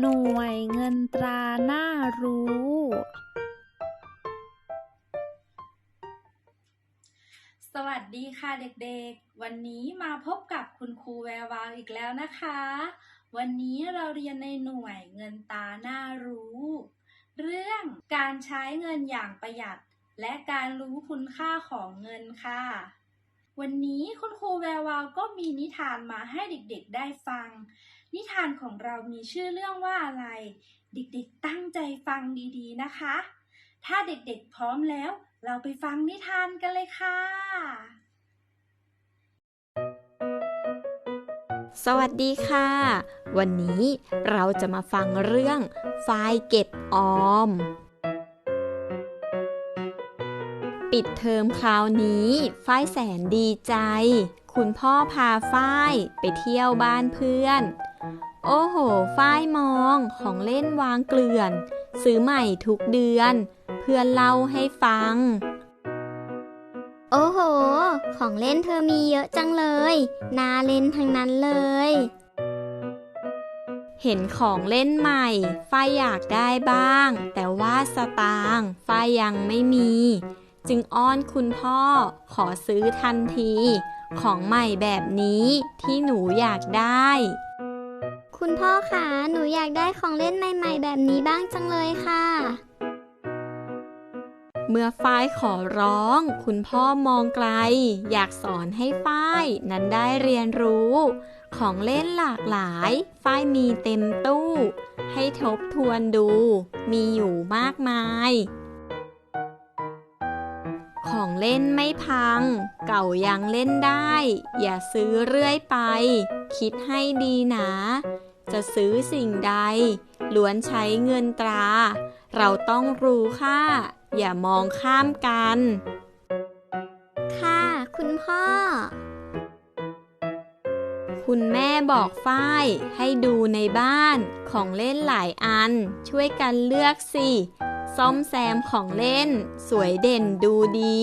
หน่วยเงินตราหน้ารู้ สวัสดีค่ะเด็กๆ วันนี้มาพบกับคุณครูแวววาวอีกแล้วนะคะ วันนี้เราเรียนในหน่วยเงินตาหน้ารู้ เรื่องการใช้เงินอย่างประหยัด และการรู้คุณค่าของเงินค่ะ วันนี้คุณครูแวววาวก็มีนิทานมาให้เด็กๆได้ฟัง นิทานของเรามีชื่อเรื่องว่าอะไร เด็กๆตั้งใจฟังดีๆนะคะ ถ้าเด็กๆพร้อมแล้ว เราไปฟังนิทานกันเลยค่ะ สวัสดีค่ะ วันนี้เราจะมาฟังเรื่องไฟเก็บออม ปิดเทอมคราวนี้ฝ้ายแสนดีใจคุณพ่อพาฝ้ายไปเที่ยวบ้านเพื่อน โอ้โห ฝ้ายมองของเล่นวางเกลื่อน ซื้อใหม่ทุกเดือน เพื่อนเล่าให้ฟัง โอ้โห ของเล่นเธอมีเยอะจังเลยน่าเล่นทั้งนั้นเลย เห็นของเล่นใหม่ ฝ้ายอยากได้บ้าง แต่ว่าสตางค์ฝ้ายยังไม่มี จึงอ้อนคุณพ่อขอซื้อทันที ของใหม่แบบนี้ที่หนูอยากได้ คุณพ่อคะหนูอยากได้ของเล่นใหม่ ๆ แบบนี้บ้างจังเลยค่ะ เมื่อฝ้ายขอร้อง คุณพ่อมองไกล อยากสอนให้ฝ้ายนั้นได้เรียนรู้ ของเล่นหลากหลาย ฝ้ายมีเต็มตู้ ให้ทบทวนดู มีอยู่มากมาย ของเล่นไม่พัง เก่ายังเล่นได้ อย่าซื้อเรื่อยไป คิดให้ดีนะ จะซื้อสิ่งใด ล้วนใช้เงินตรา เราต้องรู้ค่า อย่ามองข้ามกัน ค่ะ คุณพ่อ คุณแม่บอกฝ้ายให้ดูในบ้านของเล่นหลายอัน ช่วยกันเลือกสิซ่อมแซมของเล่น สวยเด่นดูดี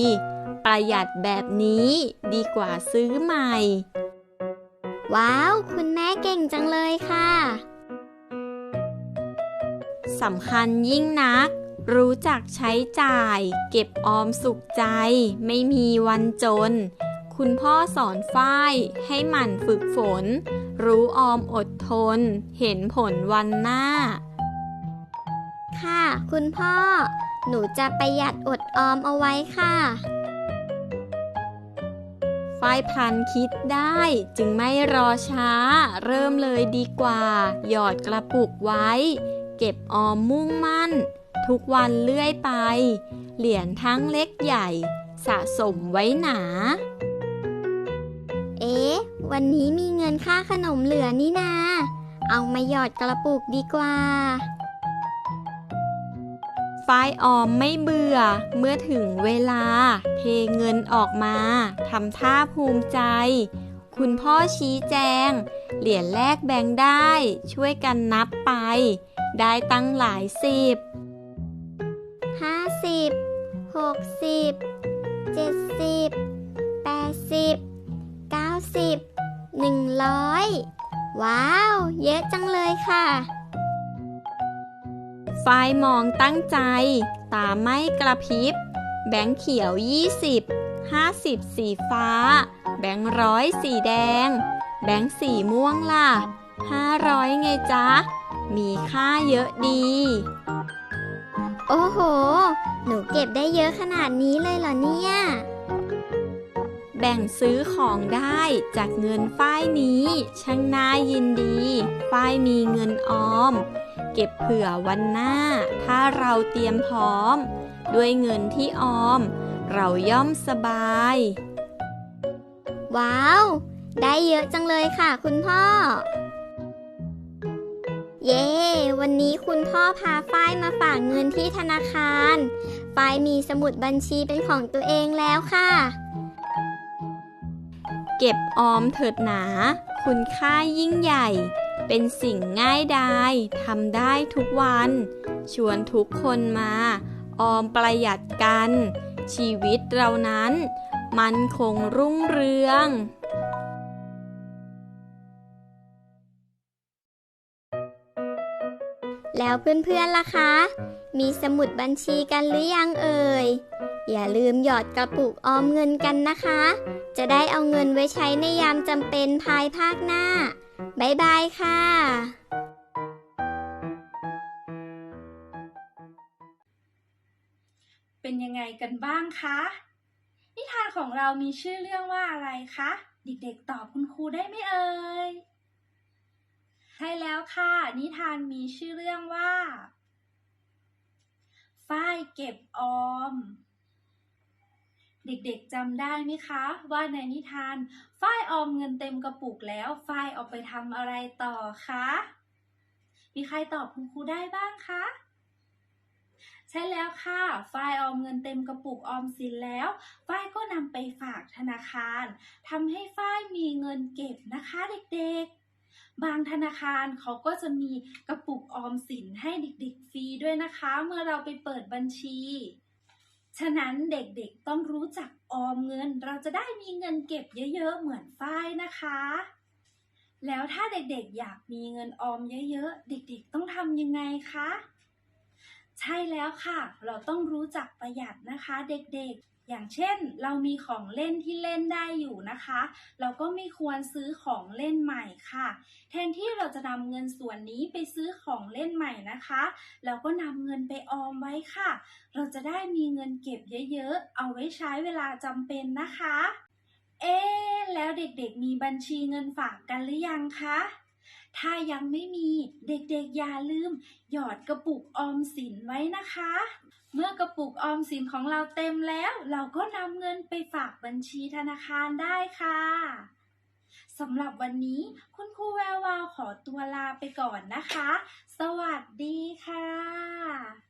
ประหยัดแบบนี้ดีกว่าซื้อใหม่ ว้าว คุณแม่เก่งจังเลยค่ะสำคัญยิ่งนัก รู้จักใช้จ่าย เก็บออมสุขใจ ไม่มีวันจน คุณพ่อสอนฝ้าย ให้หมั่นฝึกฝน รู้ออมอดทน เห็นผลวันหน้า ค่ะ คุณพ่อ หนูจะประหยัดอดออมเอาไว้ค่ะ ฝ้ายพันคิดได้ จึงไม่รอช้า เริ่มเลยดีกว่า หยอดกระปุกไว้ เก็บออมมุ่งมั่น ทุกวันเลื่อยไป เหรียญทั้งเล็กใหญ่ สะสมไว้หนา เอ๊ะ วันนี้มีเงินค่าขนมเหลือนี่นา เอามาหยอดกระปุกดีกว่า ฝ้ายออมไม่เบื่อ เมื่อถึงเวลา เทเงินออกมาทำท่าภูมิใจ คุณพ่อชี้แจง เหรียญแลกแบ่งได้ ช่วยกันนับไป ได้ตั้งหลายสิบห้าสิบหกสิบเจ็ดสิบแปดสิบเก้าสิบหนึ่งร้อยว้าว เยอะจังเลยค่ะ ฝ้ายมองตั้งใจ ตาไม่กระพริบ แบงค์เขียว 20 50 สีฟ้า แบงค์ร้อยสีแดง แบงค์สีม่วงล่ะ 500 ไงจ๊ะ มีค่าเยอะดี โอ้โห หนูเก็บได้เยอะขนาดนี้เลยเหรอเนี่ย แบ่งซื้อของได้จากเงินฝ้ายนี้ ช่างน่ายินดี ฝ้ายมีเงินออม เก็บเผื่อวันหน้า ถ้าเราเตรียมพร้อม ด้วยเงินที่ออม เราย่อมสบาย ว้าว ได้เยอะจังเลยค่ะคุณพ่อ เย้ วันนี้คุณพ่อพาฝ้ายมาฝากเงินที่ธนาคารฝ้ายมีสมุดบัญชีเป็นของตัวเองแล้วค่ะ เก็บออมเถิดหนา คุณค่ายิ่งใหญ่ เป็นสิ่งง่ายดายทำได้ทุกวัน ชวนทุกคนมา ออมประหยัดกัน ชีวิตเรานั้น มันคงรุ่งเรืองแล้วเพื่อนๆล่ะคะ มีสมุดบัญชีกันหรือยังเอ่ย อย่าลืมหยอดกระปุกออมเงินกันนะคะ จะได้เอาเงินไว้ใช้ในยามจำเป็นภายภาคหน้า บ๊ายบายค่ะเป็นยังไงกันบ้างคะ นิทานของเรามีชื่อเรื่องว่าอะไรคะ เด็กๆตอบคุณครูได้ไหมเอ่ย ใช่แล้วค่ะ นิทานมีชื่อเรื่องว่า ฝ้ายเก็บออม เด็กๆจำได้ไหมคะ ว่าในนิทานฝ้ายออมเงินเต็มกระปุกแล้วฝ้ายเอาไปทำอะไรต่อคะ มีใครตอบคุณครูได้บ้างคะใช่แล้วค่ะฝ้ายออมเงินเต็มกระปุกออมสินแล้วฝ้ายก็นำไปฝากธนาคารทำให้ฝ้ายมีเงินเก็บนะคะเด็กๆ บางธนาคารเขาก็จะมีกระปุกออมสินให้เด็กๆฟรีด้วยนะคะ เมื่อเราไปเปิดบัญชี ฉะนั้นเด็กๆต้องรู้จักออมเงิน เราจะได้มีเงินเก็บเยอะๆ เหมือนฝ้ายนะคะ แล้วถ้าเด็กๆอยากมีเงินออมเยอะๆ เด็กๆต้องทำยังไงคะ ใช่แล้วค่ะ เราต้องรู้จักประหยัดนะคะเด็กๆ อย่างเช่นเรามีของเล่นที่เล่นได้อยู่นะคะ เราก็ไม่ควรซื้อของเล่นใหม่ค่ะ แทนที่เราจะนำเงินส่วนนี้ไปซื้อของเล่นใหม่นะคะ เราก็นำเงินไปออมไว้ค่ะ เราจะได้มีเงินเก็บเยอะๆ เอาไว้ใช้เวลาจำเป็นนะคะ เอ๊แล้วเด็กๆมีบัญชีเงินฝากกันหรือยังคะ ถ้ายังไม่มีเด็กๆอย่าลืม หยอดกระปุกออมสินไว้นะคะ เมื่อกระปุกออมสินของเราเต็มแล้ว เราก็นำเงินไปฝากบัญชีธนาคารได้ค่ะสำหรับวันนี้คุณครูแวววาวขอตัวลาไปก่อนนะคะ สวัสดีค่ะ